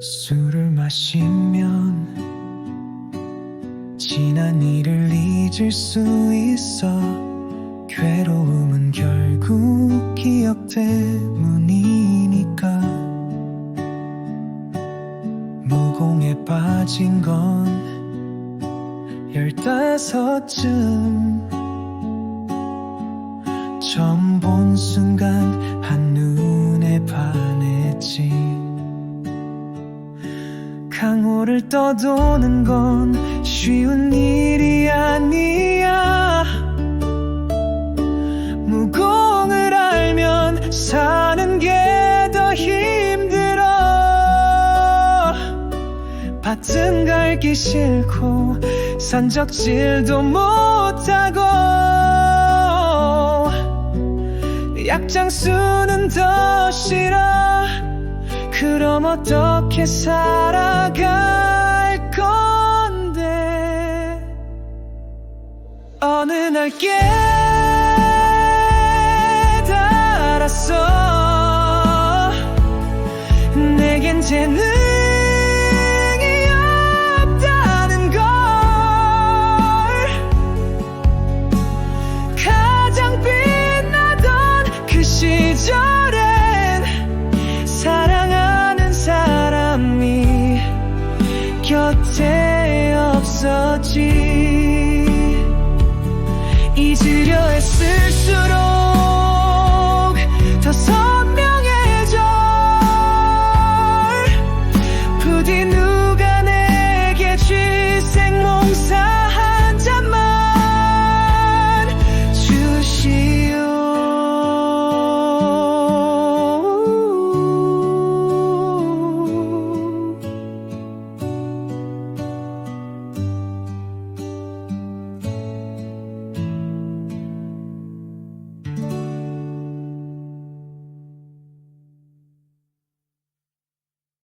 술을 마시면 지난 일을 잊을 수 있어 괴로움은 결국 기억 때문이니까. 무공에 빠진 건 열다섯쯤. 처음 본 순간 강호를 떠도는 건 쉬운 일이 아니야. 무공을 알면 사는 게 더 힘들어. 밭은 갈기 싫고 산적질도 못하고 약장수는 더 어떻게 살아갈 건데? 어느 날 깨달았어. 내겐 없다는 寂寞。